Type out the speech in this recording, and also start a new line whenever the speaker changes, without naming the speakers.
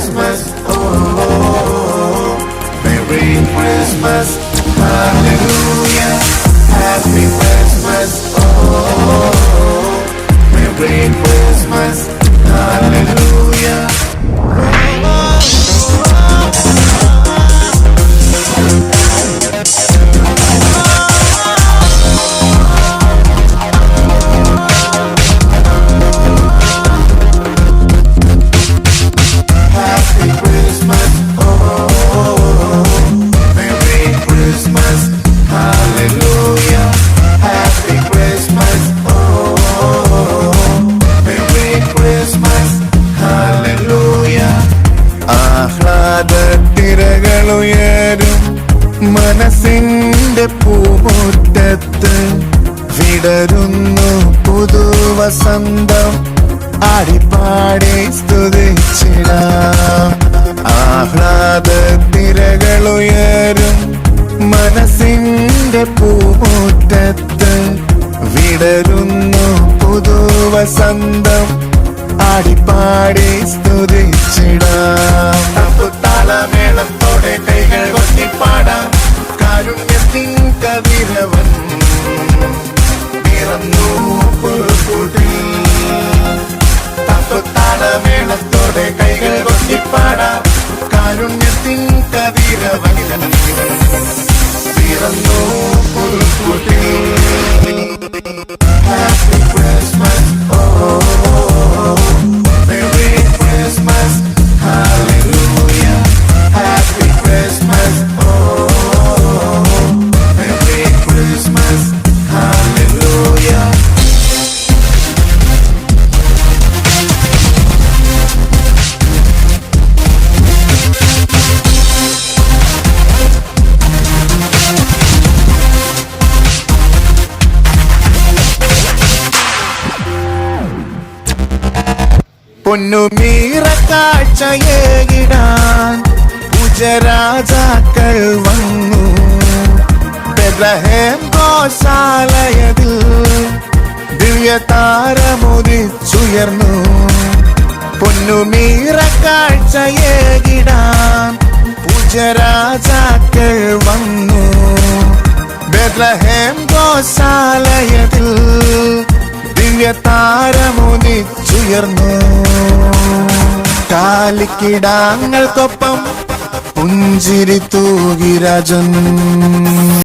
Christmas. Oh. Merry Christmas. Hallelujah. Happy Christmas. Oh, oh. Merry Christmas. മനസ്സിന്റെ പൂമുറ്റത്ത് വിടരുന്നു പുതുവസന്തം. ആടിപ്പാടി സ്തുതിച്ചിടാം. ആഹ്ലാദത്തിരകളുയരും മനസ്സിന്റെ പൂമുറ്റത്ത് വിടരുന്നു പുതുവസന്തം. ആടിപ്പാടി സ്തുതിച്ചിടാം. കതിരവൻ പിറന്നു പൊന്നുമീറ കാഴ്ചയേകിടാൻ ഉജരാജാക്കൾ വന്നു. ബെത്ലഹേം ഗോശാലയതിൽ ദിവ്യ താരമുദിച്ചുയർന്നു പൊന്നുമീറ കാഴ്ചയേകിടാൻ പൂജരാജാക്കൾ വന്നു. ബെത്ലഹേം ഗോശാലയത്തിൽ ദിവ്യ താരമുദിച്ചുയർന്നു കാലിക്കിടാങ്ങൾക്കൊപ്പം പുഞ്ചിരി തൂകിരാജൻ